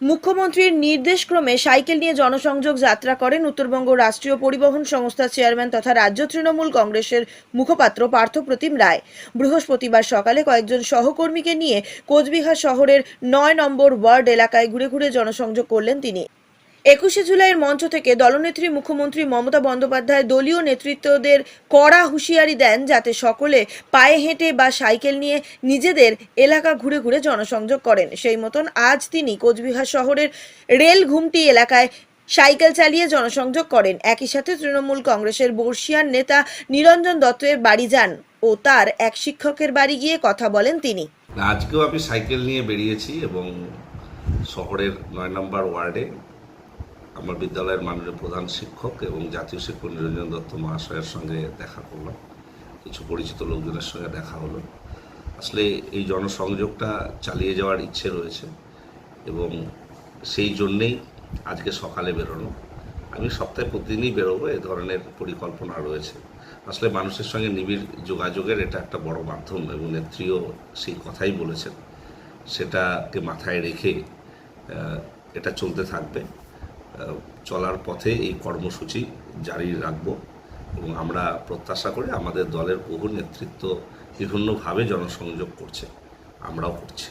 মুখ্যমন্ত্রীর নির্দেশক্রমে সাইকেল নিয়ে জনসংযোগ যাত্রা করেন উত্তরবঙ্গ রাষ্ট্রীয় পরিবহন সংস্থার চেয়ারম্যান তথা রাজ্য তৃণমূল কংগ্রেসের মুখপাত্র পার্থপ্রতিম রায়। বৃহস্পতিবার সকালে কয়েকজন সহকর্মীকে নিয়ে কোচবিহার শহরের নয় নম্বর ওয়ার্ড এলাকায় ঘুরে ঘুরে জনসংযোগ করলেন তিনি। একুশে জুলাইয়ের মঞ্চ থেকে দলনেত্রী মুখ্যমন্ত্রী মমতা বন্দ্যোপাধ্যায় দলীয় নেতৃত্বদের কড়া হুঁশিয়ারি দেন যাতে সকলে পায়ে হেঁটে বা সাইকেল নিয়ে নিজেদের এলাকা ঘুরে ঘুরে জনসংযোগ করেন। সেই মতন আজ তিনি কোচবিহার শহরের রেল ঘুমটি এলাকায় সাইকেল চালিয়ে জনসংযোগ করেন। একই সাথে তৃণমূল কংগ্রেসের বর্ষিয়ান নেতা নিরঞ্জন দত্তের বাড়ি যান ও তার এক শিক্ষকের বাড়ি গিয়ে কথা বলেন তিনি। আজকেও আমি সাইকেল নিয়ে বেরিয়েছি এবং শহরের নয় নম্বর ওয়ার্ডে আমার বিদ্যালয়ের মাননীয় প্রধান শিক্ষক এবং জাতীয় শিক্ষক নিরঞ্জন দত্ত মহাশয়ের সঙ্গে দেখা করলাম। কিছু পরিচিত লোকজনের সঙ্গে দেখা হলো। আসলে এই জনসংযোগটা চালিয়ে যাওয়ার ইচ্ছে রয়েছে এবং সেই জন্যেই আজকে সকালে বেরোনো। আমি সপ্তাহে প্রতিদিনই বেরোবো, এ ধরনের পরিকল্পনা রয়েছে। আসলে মানুষের সঙ্গে নিবিড় যোগাযোগের এটা একটা বড় মাধ্যম এবং নেত্রীও সেই কথাই বলেছেন। সেটাকে মাথায় রেখে এটা চলতে থাকবে। চলার পথে এই কর্মসূচি জারি রাখব এবং আমরা প্রত্যাশা করে আমাদের দলের বহু নেতৃত্ব বিভিন্নভাবে জনসংযোগ করছে, আমরাও করছি।